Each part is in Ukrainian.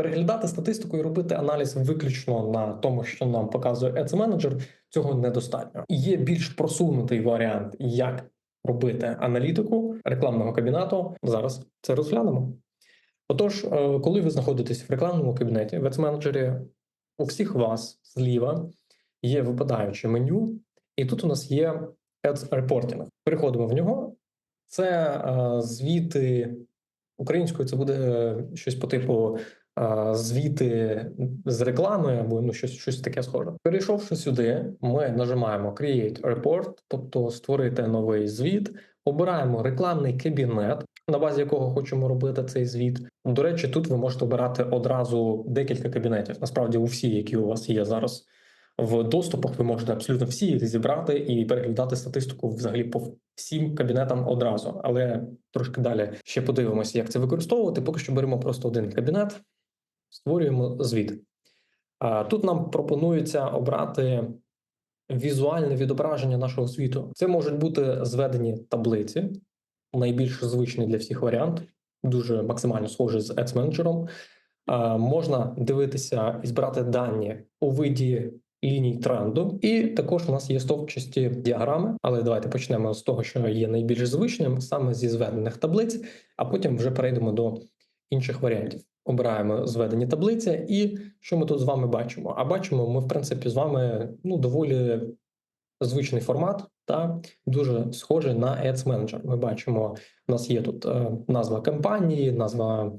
Переглядати статистику і робити аналіз виключно на тому, що нам показує Ads Manager, цього недостатньо. Є більш просунутий варіант, як робити аналітику рекламного кабінету. Зараз це розглянемо. Отож, е, коли ви знаходитесь в рекламному кабінеті в Ads Manager, у всіх вас зліва є випадаюче меню, і тут у нас є Ads Reporting. Переходимо в нього. Це е, звіти українською, це буде щось по типу е, звіти з реклами або ну щось, щось таке схоже. Перейшовши сюди, ми нажимаємо Create Report, тобто створити новий звіт. Обираємо рекламний кабінет, на базі якого хочемо робити цей звіт. До речі, тут ви можете обирати одразу декілька кабінетів. Насправді, у всі, які у вас є зараз в доступах, ви можете абсолютно всі їх зібрати і переглядати статистику взагалі по всім кабінетам одразу. Але трошки далі ще подивимося, як це використовувати. Поки що беремо просто один кабінет, створюємо звіт. Тут нам пропонується обрати візуальне відображення нашого звіту. Це можуть бути зведені таблиці, найбільш звичний для всіх варіант, дуже максимально схожий з Ads Manager. Можна дивитися і збирати дані у виді ліній тренду, і також у нас є стовпчасті діаграми. Але давайте почнемо з того, що є найбільш звичним, саме зі зведених таблиць, а потім вже перейдемо до інших варіантів. Обираємо зведені таблиці, і що ми тут з вами бачимо? А бачимо, ми в принципі з вами ну доволі звичний формат, та дуже схожий на Ads Manager. Ми бачимо, у нас є тут е, назва кампанії, назва е,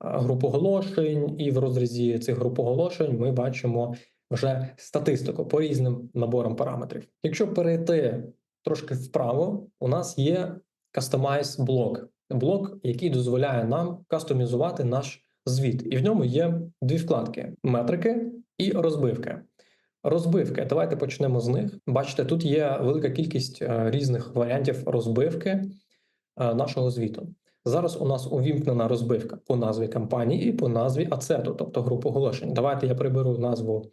груп оголошень, і в розрізі цих груп оголошень ми бачимо вже статистику по різним наборам параметрів. Якщо перейти трошки вправо, у нас є Customize блок, блок, який дозволяє нам кастомізувати наш звіт, і в ньому є дві вкладки: метрики і розбивки. Розбивки. Давайте почнемо з них. Бачите, тут є велика кількість е, різних варіантів розбивки е, нашого звіту. Зараз у нас увімкнена розбивка по назві компанії і по назві ацету, тобто групу оголошень. Давайте я приберу назву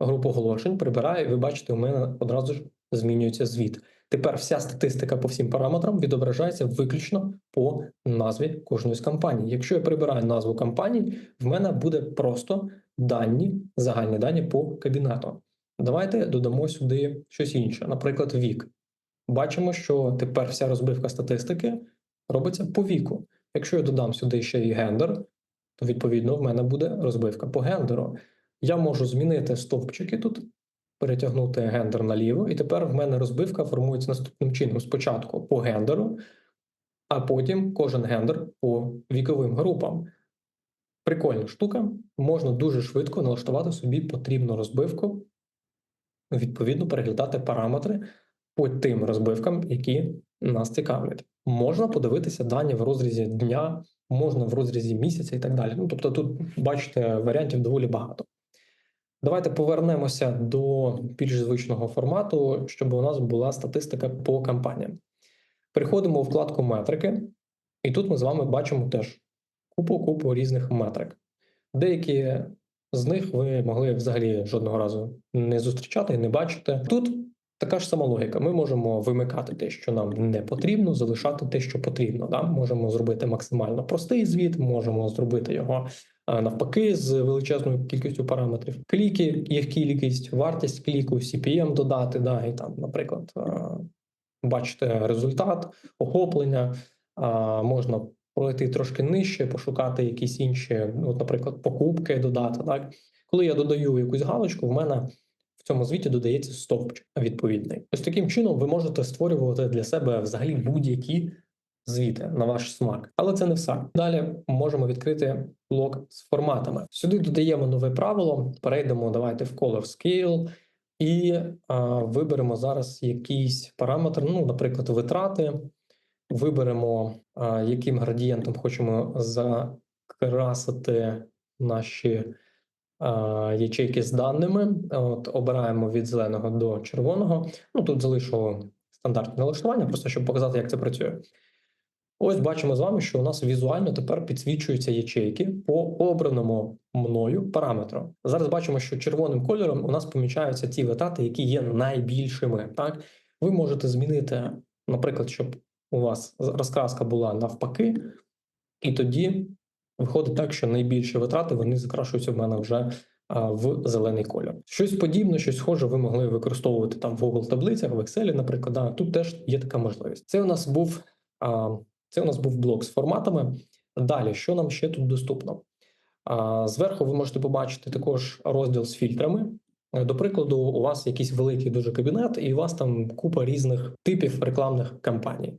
групу оголошень, прибираю, і ви бачите, у мене одразу ж змінюється звіт. Тепер вся статистика по всім параметрам відображається виключно по назві кожної з компаній. Якщо я прибираю назву компанії, в мене буде просто дані, загальні дані по кабінету. Давайте додамо сюди щось інше, наприклад, вік. Бачимо, що тепер вся розбивка статистики робиться по віку. Якщо я додам сюди ще і гендер, то відповідно в мене буде розбивка по гендеру. Я можу змінити стовпчики тут, перетягнути гендер наліво, і тепер в мене розбивка формується наступним чином: спочатку по гендеру, а потім кожен гендер по віковим групам. Прикольна штука, можна дуже швидко налаштувати собі потрібну розбивку, відповідно, переглядати параметри по тим розбивкам, які нас цікавлять. Можна подивитися дані в розрізі дня, можна в розрізі місяця і так далі. Ну, тобто, тут бачите, варіантів доволі багато. Давайте повернемося до більш звичного формату, щоб у нас була статистика по кампаніям. Переходимо у вкладку метрики, і тут ми з вами бачимо теж купу-купу різних метрик. Деякі з них ви могли взагалі жодного разу не зустрічати і не бачити. Тут така ж сама логіка. Ми можемо вимикати те, що нам не потрібно, залишати те, що потрібно. Да? Можемо зробити максимально простий звіт, можемо зробити його навпаки з величезною кількістю параметрів. Кліки, їх кількість, вартість кліку, CPM додати, да, і там, наприклад, бачите результат, охоплення, можна пройти трошки нижче, пошукати якісь інші, от, наприклад, покупки додати. Так, коли я додаю якусь галочку, в мене цьому звіті додається стовпчик відповідний. Ось таким чином ви можете створювати для себе взагалі будь-які звіти на ваш смак, але це не все. Далі можемо відкрити блок з форматами. Сюди додаємо нове правило. Перейдемо. Давайте в Color Scale і а, виберемо зараз якийсь параметр. Ну, наприклад, витрати. Виберемо, а, яким градієнтом хочемо закрасити наші ячейки з даними. От Обираємо від зеленого до червоного. Ну тут залишу стандартне налаштування, просто щоб показати, як це працює. Ось бачимо з вами, що у нас візуально тепер підсвічуються ячейки по обраному мною параметру. Зараз бачимо, що червоним кольором у нас помічаються ті витрати, які є найбільшими. Так, ви можете змінити, наприклад, щоб у вас розкраска була навпаки, і тоді виходить так, що найбільші витрати вони закрашуються в мене вже в зелений колір. Щось подібне, щось схоже, ви могли використовувати там в Google таблицях, в Excel, наприклад. Да, тут теж є така можливість. Це у нас був це у нас був блок з форматами. Далі, що нам ще тут доступно? Зверху ви можете побачити також розділ з фільтрами. До прикладу, у вас якийсь великий дуже кабінет, і у вас там купа різних типів рекламних кампаній.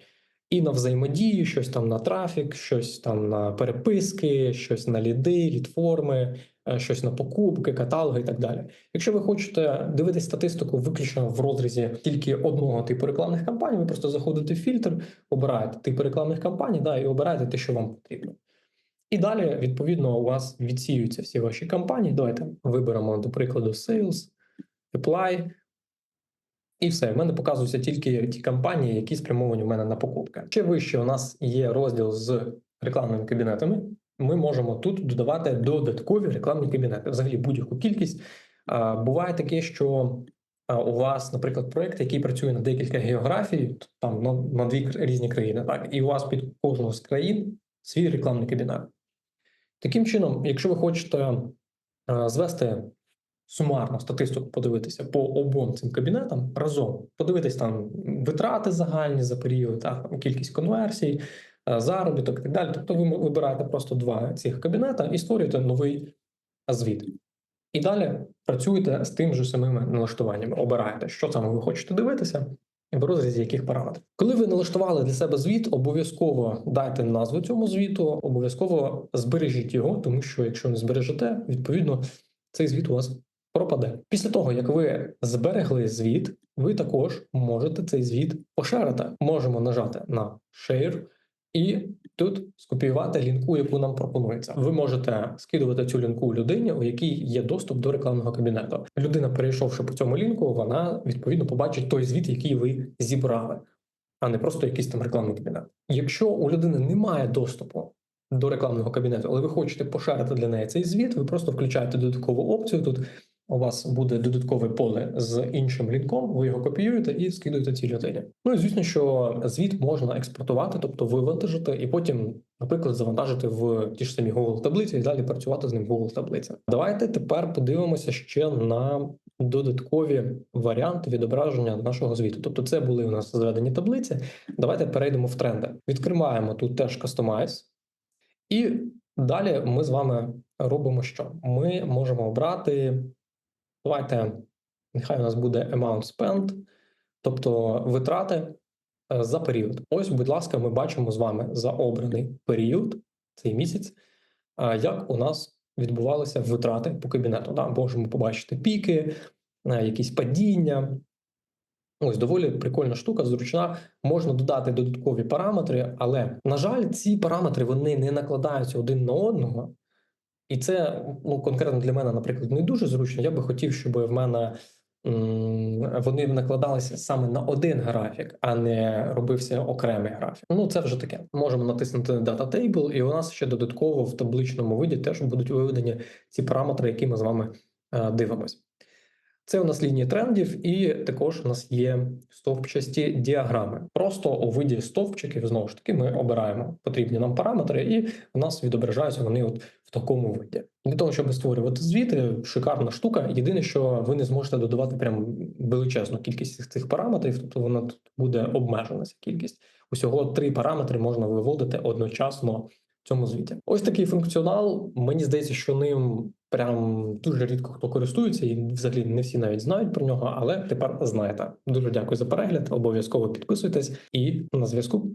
І на взаємодію, щось там на трафік, щось там на переписки, щось на ліди, лідформи, е, щось на покупки, каталоги і так далі. Якщо ви хочете дивитися статистику виключно в розрізі тільки одного типу рекламних кампаній, ви просто заходите в фільтр, обираєте типи рекламних кампаній, да, і обираєте те, що вам потрібно. І далі, відповідно, у вас відсіюються всі ваші кампанії. Давайте виберемо, до прикладу, Sales, Apply. І все, в мене показуються тільки ті кампанії, які спрямовані в мене на покупки. Ще вище у нас є розділ з рекламними кабінетами. Ми можемо тут додавати додаткові рекламні кабінети, взагалі будь-яку кількість. Буває таке, що у вас, наприклад, проект, який працює на декілька географій, там на, на дві різні країни, так, і у вас під кожну з країн свій рекламний кабінет. Таким чином, якщо ви хочете звести сумарно статистику подивитися по обом цим кабінетам разом, подивитись там витрати загальні за період, так, кількість конверсій, е, заробіток і так далі. Тобто ви вибираєте просто два цих кабінета і створюєте новий звіт. І далі працюєте з тим же самими налаштуваннями. Обираєте, що саме ви хочете дивитися, і в розрізі яких параметрів. Коли ви налаштували для себе звіт, обов'язково дайте назву цьому звіту, обов'язково збережіть його, тому що якщо не збережете, відповідно цей звіт у вас пропаде. Після того, як ви зберегли звіт, ви також можете цей звіт поширити. Можемо нажати на Share і тут скопіювати лінку, яку нам пропонується. Ви можете скидувати цю лінку людині, у якій є доступ до рекламного кабінету. Людина, перейшовши по цьому лінку, вона відповідно побачить той звіт, який ви зібрали, а не просто якийсь там рекламний кабінет. Якщо у людини немає доступу до рекламного кабінету, але ви хочете поширити для неї цей звіт, ви просто включаєте додаткову опцію тут. У вас буде додаткове поле з іншим лінком, ви його копіюєте і скидуєте цій людині. Ну і звісно, що звіт можна експортувати, тобто вивантажити, і потім, наприклад, завантажити в ті ж самі Google таблиці і далі працювати з ним в Google таблицях. Давайте тепер подивимося ще на додаткові варіанти відображення нашого звіту. Тобто, це були у нас зведені таблиці. Давайте перейдемо в тренди. Відкриваємо тут теж Customize. І далі ми з вами робимо що? Ми можемо обрати. Давайте, нехай у нас буде amount spent, тобто витрати е, за період. Ось, будь ласка, ми бачимо з вами за обраний період, цей місяць, е, як у нас відбувалися витрати по кабінету. Да? Можемо побачити піки, е, якісь падіння. Ось доволі прикольна штука, зручна. Можна додати додаткові параметри, але, на жаль, ці параметри вони не накладаються один на одного. І це ну конкретно для мене, наприклад, не дуже зручно. Я би хотів, щоб в мене вони накладалися саме на один графік, а не робився окремий графік. Ну це вже таке. Можемо натиснути Data Table, і у нас ще додатково в табличному виді теж будуть виведені ці параметри, які ми з вами е, дивимось. Це у нас лінії трендів, і також у нас є стовпчасті діаграми. Просто у виді стовпчиків знову ж таки ми обираємо потрібні нам параметри, і у нас відображаються вони от в такому виді. Для того, щоб створювати звіти, шикарна штука. Єдине, що ви не зможете додавати прям величезну кількість цих параметрів, тобто вона тут буде обмежена ця кількість. Усього три параметри можна виводити одночасно цьому звіті. Ось такий функціонал. Мені здається, що ним прям дуже рідко хто користується, і взагалі не всі навіть знають про нього, але тепер знаєте. Дуже дякую за перегляд. Обов'язково підписуйтесь і на зв'язку.